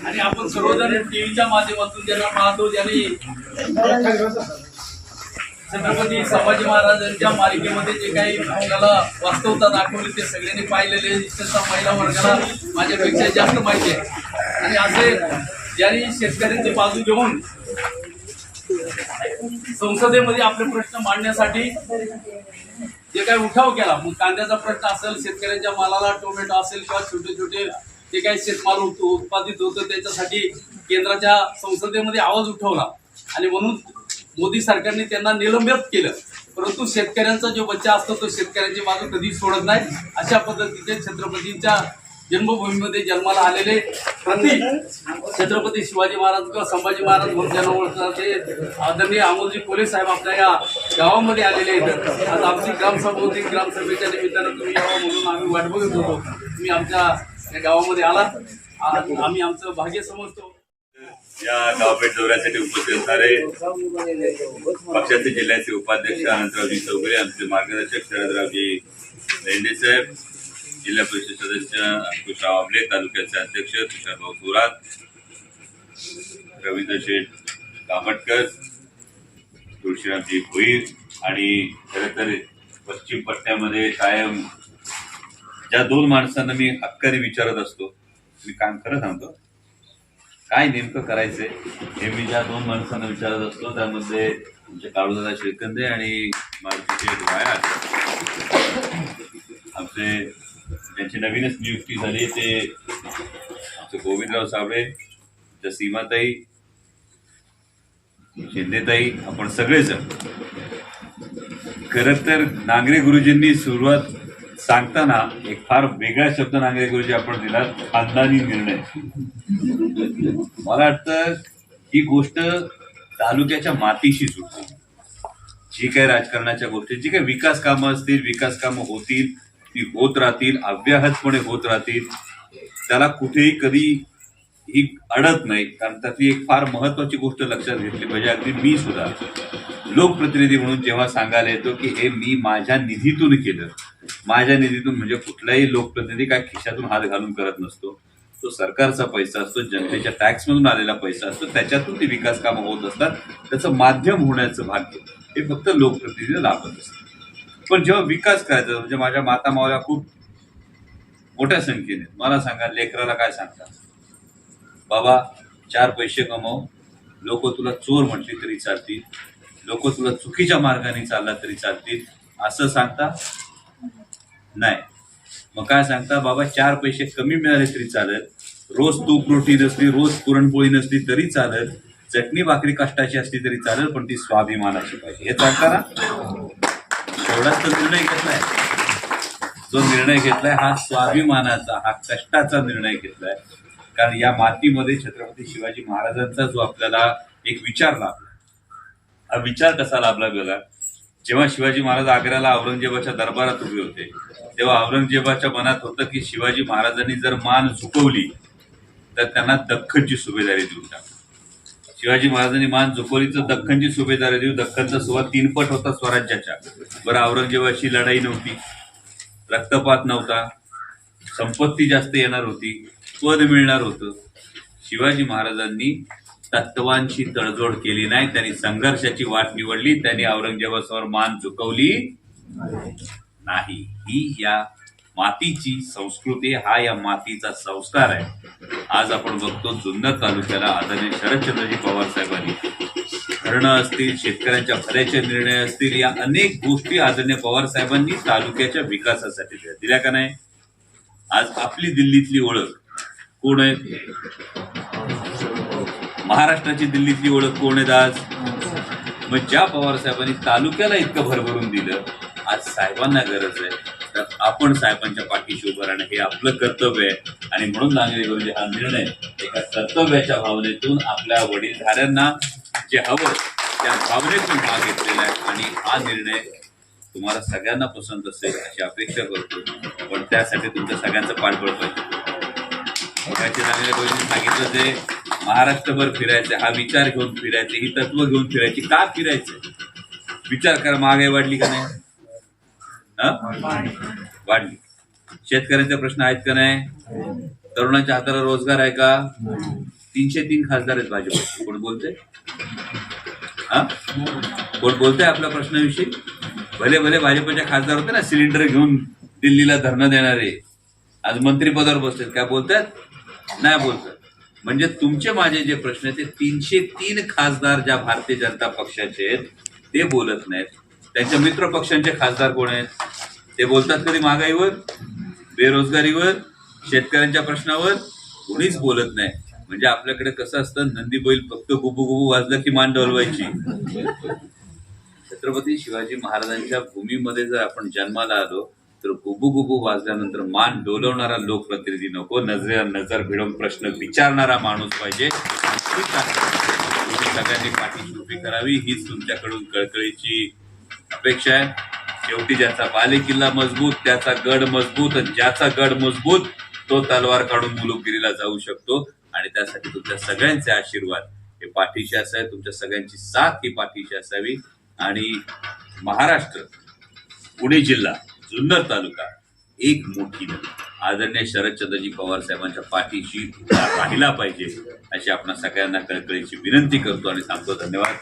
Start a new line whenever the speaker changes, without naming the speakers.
आणि आपण सर्वजण टीव्हीच्या माध्यमातून ज्यांना पाहतो ज्यांनी छत्रपती संभाजी महाराजांच्या मालिकेमध्ये जे काही आपल्याला वास्तवता दाखवली ते सगळ्यांनी पाहिलेले महिला वर्गाला माझ्यापेक्षा जास्त माहिती आहे. आणि असे ज्यांनी शेतकऱ्यांची बाजू घेऊन संसदेमध्ये आपले प्रश्न मांडण्यासाठी जे काही उठाव केला मग कांद्याचा प्रश्न असेल शेतकऱ्यांच्या मालाला टोमॅटो असेल किंवा छोटे छोटे जे काही शेतमाल उत्पादित होतं त्याच्यासाठी केंद्राच्या संसदेमध्ये आवाज उठवला. आणि म्हणून मोदी सरकारने त्यांना निलंबित केलं. परंतु शेतकऱ्यांचा जो बच्चा असतो तो शेतकऱ्यांची बाजू कधी सोडत नाही. अशा पद्धतीचे छत्रपतींच्या जन्मभूमीमध्ये जन्माला आलेले प्रति छत्रपती शिवाजी महाराज किंवा संभाजी महाराज म्हणून ज्यांना ओळखतात ते आदरणीय अमोलजी पोलीस साहेब आपल्या या गावामध्ये आलेले आहेत. आज आमची ग्रामसभा होती ग्रामसभेच्या निमित्तानं तुम्ही यावं म्हणून आम्ही वाट बघत होतो. तुम्ही आमच्या या गावामध्ये आलात. आम्ही आमचं भाग्य समजतो.
या गावभेट दौऱ्यासाठी उपस्थित असणारे पक्षाचे जिल्ह्याचे उपाध्यक्ष अनंतरावजी चौगरे आमचे मार्गदर्शक शरदरावजी लेंडे साहेब जिल्हा परिषद सदस्य अंकुशराव आमले तालुक्याचे अध्यक्ष तुषारभाऊ थोरात रवींद्र शेठ कामटकर तुळशीरामजी होईल आणि खरं तर पश्चिम पट्ट्यामध्ये कायम ज्या दोन माणसांना मी हक्काने विचारत असतो मी काम खरं सांगतो? काय नेमकं करायचंय? हे मी ज्या दोन माणसांना विचारत असतो त्यामध्ये आमचे काळूदादा शिळकंदे आणि मारुतीचे आमचे त्यांची नवीनच नियुक्ती झाली ते आमचे गोविंदराव साबळे त्या सीमाताई शिंदेताई आपण सगळेजण. खरं तर नांगरे गुरुजींनी सुरुवात सांगताना एक फार वेगळा शब्द नांगरे गुरुजी आपण दिला खानदानी निर्णय. मला वाटतं ही गोष्ट तालुक्याच्या मातीशी जुळते. जी काही राजकारणाच्या गोष्टी जी काही विकास कामं असतील विकास कामं होतील ती होत राहतील अव्याहतपणे होत राहतील. त्याला कुठेही कधी ही अडत नाही कारण त्यातली एक फार महत्वाची गोष्ट लक्षात घेतली पाहिजे. अगदी मी सुद्धा लोकप्रतिनिधी म्हणून जेव्हा सांगायला येतो की हे मी माझ्या निधीतून केलं. माझ्या निधीतून म्हणजे कुठलाही लोकप्रतिनिधी काय खिशातून हात घालून करत नसतो. तो सरकारचा पैसा असतो जनतेच्या टॅक्समधून आलेला पैसा असतो त्याच्यातून ती विकास कामं होत असतात. त्याचं माध्यम होण्याचं भाग्य हे फक्त लोकप्रतिनिधी लाभत असतं पण जेव्हा विकास करायचा म्हणजे माझ्या माता मावल्या खूप मोठ्या संख्येने मला सांगा लेकराला काय सांगतात? बाबा चार पैसे कमव. लोक तुला चोर म्हटली तरी चालतील. लोक तुला चुकीच्या मार्गाने चालला तरी चालतील. असं सांगता? नाही. मग काय सांगता? बाबा चार पैसे कमी मिळाले तरी चालत. रोज तूप रोटी नसली रोज पुरणपोळी नसली तरी चालत. चटणी भाकरी कष्टाची असली तरी चालेल पण ती स्वाभिमानाची पाहिजे. हे सांगता ना एवढाच तर निर्णय घेतलाय. जो निर्णय घेतलाय हा स्वाभिमानाचा हा कष्टाचा निर्णय घेतलाय. कारण या मातीमध्ये छत्रपती शिवाजी महाराजांचा जो आपल्याला एक विचार लाभला. हा विचार कसा लाभला गेला? जेव्हा शिवाजी महाराज आग्र्याला औरंगजेबाच्या दरबारात उभे होते तेव्हा औरंगजेबाच्या मनात होतं की शिवाजी महाराजांनी जर मान झुकवली तर त्यांना दख्खनची सुभेदारी देऊन टाक. शिवाजी महाराजांनी मान झुकवली तर दख्खनची सुभेदारी देऊ दख्खनचा सुवाद तीनपट होता स्वराज्याच्या. बरं औरंगजेबाची लढाई नव्हती रक्तपात नव्हता संपत्ती जास्त येणार होती पद मिळणार होतं. शिवाजी महाराजांनी तत्वांशी तडजोड केली नाही. त्यांनी संघर्षाची वाट निवडली. त्यांनी औरंगजेबासमोर मान चुकवली नाही. ही या मातीची संस्कृती हा या मातीचा संस्कार आहे. आज आपण बघतो जुन्नर तालुक्याला आदरणीय शरदचंद्रजी पवार साहेबांनी. धरणं असतील शेतकऱ्यांच्या भऱ्याचे निर्णय असतील या अनेक गोष्टी आदरणीय पवार साहेबांनी तालुक्याच्या विकासासाठी दिल्या. दिल्या का नाही? आज आपली दिल्लीतली ओळख कोण आहे? महाराष्ट्राची दिल्लीतली ओळख कोण आहेत आज? मग ज्या पवार साहेबांनी तालुक्याला इतकं भरभरून दिलं आज साहेबांना गरज आहे. तर आपण साहेबांच्या पाठीशी उभं राहणं हे आपलं कर्तव्य आहे. आणि म्हणून नांगरे गुरुजी हा निर्णय एका कर्तव्याच्या भावनेतून आपल्या वडीलधाऱ्यांना जे हवं त्या भावनेतून भाग घेतलेला आहे. आणि हा निर्णय तुम्हाला सगळ्यांना पसंत असेल अशी अपेक्षा करतो. पण त्यासाठी तुमच्या सगळ्यांचं पाठबळ पाहिजे. मगाशी सांगितलं ते महाराष्ट्रभर फिरायचं हा विचार घेऊन फिरायचे ही तत्व घेऊन फिरायची. का फिरायचं? विचार करा महागाई वाढली का नाही? वाढली. शेतकऱ्यांचे प्रश्न आहेत का नाही? तरुणांच्या हाताला रोजगार आहे का? तीनशे तीन खासदार आहेत भाजप कोण बोलते हा? कोण बोलतंय आपल्या प्रश्नाविषयी? भले भले भाजपच्या खासदार होते ना सिलेंडर घेऊन दिल्लीला धरणं देणारे. आज मंत्रिपदावर बसलेत. काय बोलतात? नाही बोलत म्हणजे तुमचे माझे जे प्रश्न आहेत ते तीनशे तीन खासदार ज्या भारतीय जनता पक्षाचे आहेत ते बोलत नाहीत. त्यांच्या मित्र पक्षांचे खासदार कोण आहेत? ते बोलतात कधी महागाईवर? बेरोजगारीवर? शेतकऱ्यांच्या प्रश्नावर? कोणीच बोलत नाही. म्हणजे आपल्याकडे कसं असतं नंदी बैल फक्त गुबू गुबू वाजलं की मान डोलवायची. छत्रपती शिवाजी महाराजांच्या भूमीमध्ये जर आपण जन्माला आलो तर गुबू गुबू वाजल्यानंतर मान डोलवणारा लोकप्रतिनिधी नको नजरे नजर भिडवून प्रश्न विचारणारा माणूस पाहिजे. सगळ्यांनी पाठीशी उभी करावी हीच तुमच्याकडून कळकळीची अपेक्षा आहे. शेवटी ज्याचा बाले किल्ला मजबूत त्याचा गड मजबूत आणि ज्याचा गड मजबूत तो तलवार काढून मुलुकगिरीला जाऊ शकतो. आणि त्यासाठी तुमच्या सगळ्यांचे आशीर्वाद. हे पाठीशी असावे तुमच्या सगळ्यांची साथ ही पाठीशी असावी. आणि महाराष्ट्र पुणे जिल्हा जुन्नर तालुका एक मोठी नदी. आदरणीय शरदचंद्रजी पवार साहेबांच्या पाठीशी राहिला पाहिजे अशी आपण सगळ्यांना कळकळीची विनंती करतो आणि सांगतो धन्यवाद.